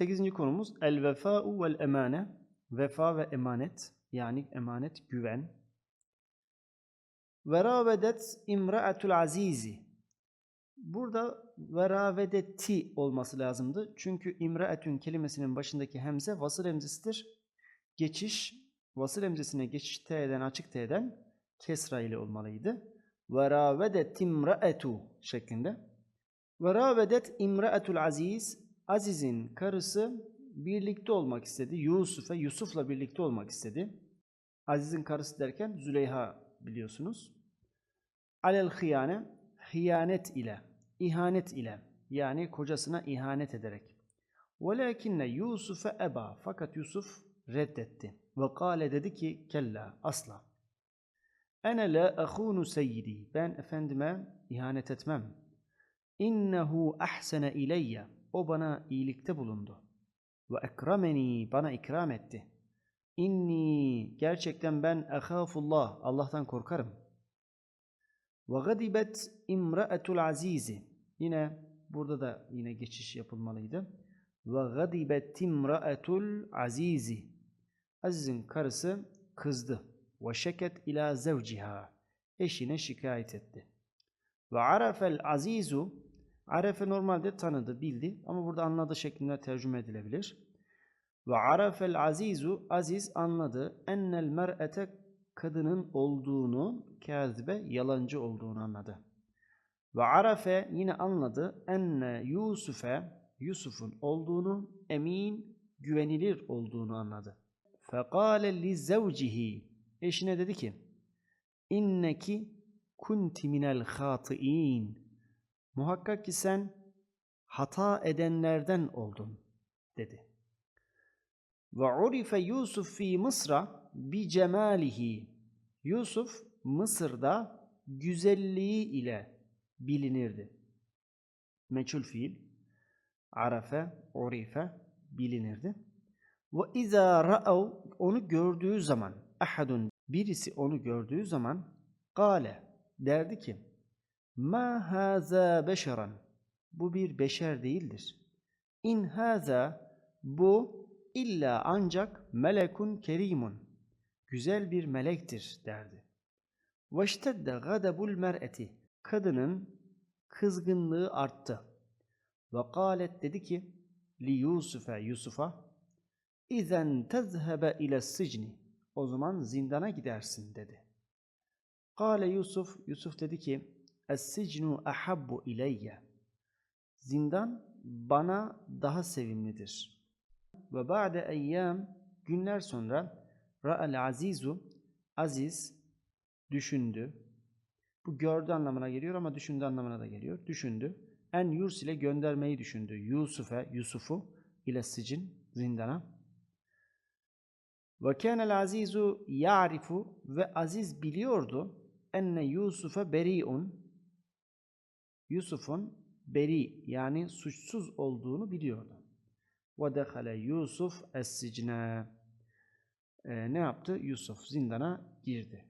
Sekizinci konumuz el vefa'u vel emane. Vefa ve emanet yani emanet güven. Veravedet imra'atul azizi. Burada veravedeti olması lazımdı. Çünkü imra'atun kelimesinin başındaki hemze vasıl hemzesidir. Geçiş, vasıl hemzesine geçiş t'den açık t'den kesra ile olmalıydı. Veravedet imra'atu şeklinde. Veravedet imra'atul aziz. Aziz'in karısı birlikte olmak istedi. Yusuf'a, Yusuf'la birlikte olmak istedi. Aziz'in karısı derken Züleyha biliyorsunuz. Alel hıyane, hıyanet ile, ihanet ile yani kocasına ihanet ederek. Velakinne Yusuf'e eba fakat Yusuf reddetti. Ve kâle dedi ki kella asla. Ene la ahunu seyyidi. Ben efendime ihanet etmem. İnnehu ahsene ileyye. O bana iyilikte bulundu. Ve ekrameni bana ikram etti. İnni gerçekten ben ehafullah Allah'tan korkarım. Ve gadibet imra'atul azizi. Yine burada da yine geçiş yapılmalıydı. Ve gadibet imra'atul azizi. Aziz'in karısı kızdı. Ve şeket ila zevciha. Eşine şikayet etti. Ve arafel azizu. Arefe normalde tanıdı, bildi ama burada anladı şeklinde tercüme edilebilir. Ve arafel azizu. Aziz anladı. Ennel mer'ete kadının olduğunu, kâzibe yalancı olduğunu anladı. Ve arafe yine anladı enne Yusuf'e Yusuf'un olduğunu, emin, güvenilir olduğunu anladı. Fekale li zevcihi eşine dedi ki inneki kunti minel hati'in muhakkak ki sen hata edenlerden oldun dedi. Ve urife Yusuf fi Mısra bi cemalihi. Yusuf Mısır'da güzelliği ile bilinirdi. Meçhul fiil. Arafe, urife bilinirdi. Ve izâ ra'av onu gördüğü zaman ahadun birisi onu gördüğü zaman gale derdi ki ma haza beşeran bu bir beşer değildir. İn haza bu illa ancak melekun kerimun güzel bir melektir derdi. Veştedde gadabul mer'eti kadının kızgınlığı arttı. Ve kâlet dedi ki li Yusuf'a Yusuf'a İzen tezhebe ile sicni o zaman zindana gidersin dedi. Kale Yusuf Yusuf dedi ki Es-sicnu ahabbu Zindan bana daha sevimlidir. Ve ba'de eyyam günler sonra ra'al azizu aziz düşündü. Bu gördü anlamına geliyor ama düşündü anlamına da geliyor. Düşündü. En yurs ile göndermeyi düşündü. Yusuf'e, Yusuf'u ile sicin, zindana. Ve kânel azizu ya'rifu ve aziz biliyordu enne Yusuf'a beri'un Yusuf'un beri yani suçsuz olduğunu biliyordu. Dehale Yusuf es-sicne. Ee, ne yaptı? Yusuf zindana girdi.